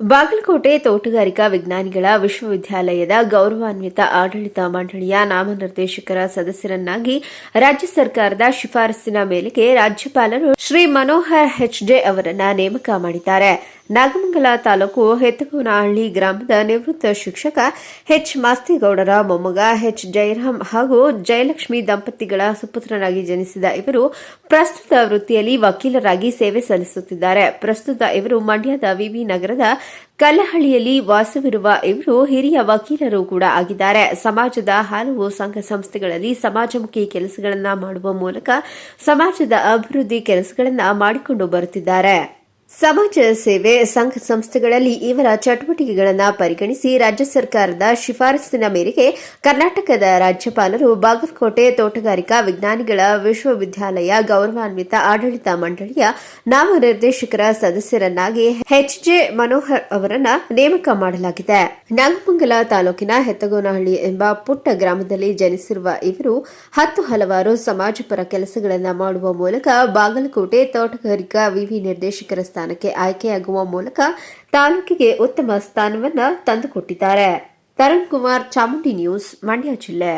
ಬಾಗಲಕೋಟೆ ತೋಟಗಾರಿಕಾ ವಿಜ್ಞಾನಿಗಳ ವಿಶ್ವವಿದ್ಯಾಲಯದ ಗೌರವಾನ್ವಿತ ಆಡಳಿತ ಮಂಡಳಿಯ ನಾಮನಿರ್ದೇಶಕರ ಸದಸ್ಯರನ್ನಾಗಿ ರಾಜ್ಯ ಸರ್ಕಾರದ ಶಿಫಾರಸ್ಸಿನ ಮೇರೆಗೆ ರಾಜ್ಯಪಾಲರು ಶ್ರೀ ಮನೋಹರ್ ಹೆಚ್ಡೆ ಅವರನ್ನ ನೇಮಕ ಮಾಡಿದ್ದಾರೆ. ನಾಗಮಂಗಲ ತಾಲೂಕು ಹೆತ್ತಗೋನಹಳ್ಳಿ ಗ್ರಾಮದ ನಿವೃತ್ತ ಶಿಕ್ಷಕ ಹೆಚ್ ಮಾಸ್ತಿಗೌಡರ ಮೊಮ್ಮಗ ಹೆಚ್ ಜಯರಾಮ್ ಹಾಗೂ ಜಯಲಕ್ಷ್ಮಿ ದಂಪತಿಗಳ ಸುಪುತ್ರನಾಗಿ ಜನಿಸಿದ ಇವರು ಪ್ರಸ್ತುತ ವೃತ್ತಿಯಲ್ಲಿ ವಕೀಲರಾಗಿ ಸೇವೆ ಸಲ್ಲಿಸುತ್ತಿದ್ದಾರೆ. ಪ್ರಸ್ತುತ ಇವರು ಮಂಡ್ಯದ ವಿವಿ ನಗರದ ಕಲ್ಲಹಳ್ಳಿಯಲ್ಲಿ ವಾಸವಿರುವ ಇವರು ಹಿರಿಯ ವಕೀಲರು ಕೂಡ ಆಗಿದ್ದಾರೆ. ಸಮಾಜದ ಹಲವು ಸಂಘ ಸಂಸ್ಥೆಗಳಲ್ಲಿ ಸಮಾಜಮುಖಿ ಕೆಲಸಗಳನ್ನು ಮಾಡುವ ಮೂಲಕ ಸಮಾಜದ ಅಭಿವೃದ್ಧಿ ಕೆಲಸಗಳನ್ನು ಮಾಡಿಕೊಂಡು ಬರುತ್ತಿದ್ದಾರೆ. ಸಮಾಜ ಸೇವೆ ಸಂಘ ಸಂಸ್ಥೆಗಳಲ್ಲಿ ಇವರ ಚಟುವಟಿಕೆಗಳನ್ನು ಪರಿಗಣಿಸಿ ರಾಜ್ಯ ಸರ್ಕಾರದ ಶಿಫಾರಸ್ಸಿನ ಮೇರೆಗೆ ಕರ್ನಾಟಕದ ರಾಜ್ಯಪಾಲರು ಬಾಗಲಕೋಟೆ ತೋಟಗಾರಿಕಾ ವಿಜ್ಞಾನಿಗಳ ವಿಶ್ವವಿದ್ಯಾಲಯ ಗೌರವಾನ್ವಿತ ಆಡಳಿತ ಮಂಡಳಿಯ ನಾಮನಿರ್ದೇಶಕರ ಸದಸ್ಯರನ್ನಾಗಿ ಎಚ್ಜೆ ಮನೋಹರ್ ಅವರನ್ನ ನೇಮಕ ಮಾಡಲಾಗಿದೆ. ನಾಗಮಂಗಲ ತಾಲೂಕಿನ ಹೆತ್ತಗೋನಹಳ್ಳಿ ಎಂಬ ಪುಟ್ಟ ಗ್ರಾಮದಲ್ಲಿ ಜನಿಸಿರುವ ಇವರು ಹತ್ತು ಹಲವಾರು ಸಮಾಜಪರ ಕೆಲಸಗಳನ್ನು ಮಾಡುವ ಮೂಲಕ ಬಾಗಲಕೋಟೆ ತೋಟಗಾರಿಕಾ ವಿವಿ ನಿರ್ದೇಶಕರ ಸ್ಥಾನಕ್ಕೆ ಆಯ್ಕೆಯಾಗುವ ಮೂಲಕ ತಾಲೂಕಿಗೆ ಉತ್ತಮ ಸ್ಥಾನವನ್ನು ತಂದುಕೊಟ್ಟಿದ್ದಾರೆ. ತರುಣ್ ಕುಮಾರ್ ಚಾಮುಂಡಿ ನ್ಯೂಸ್ ಮಂಡ್ಯ ಜಿಲ್ಲೆ.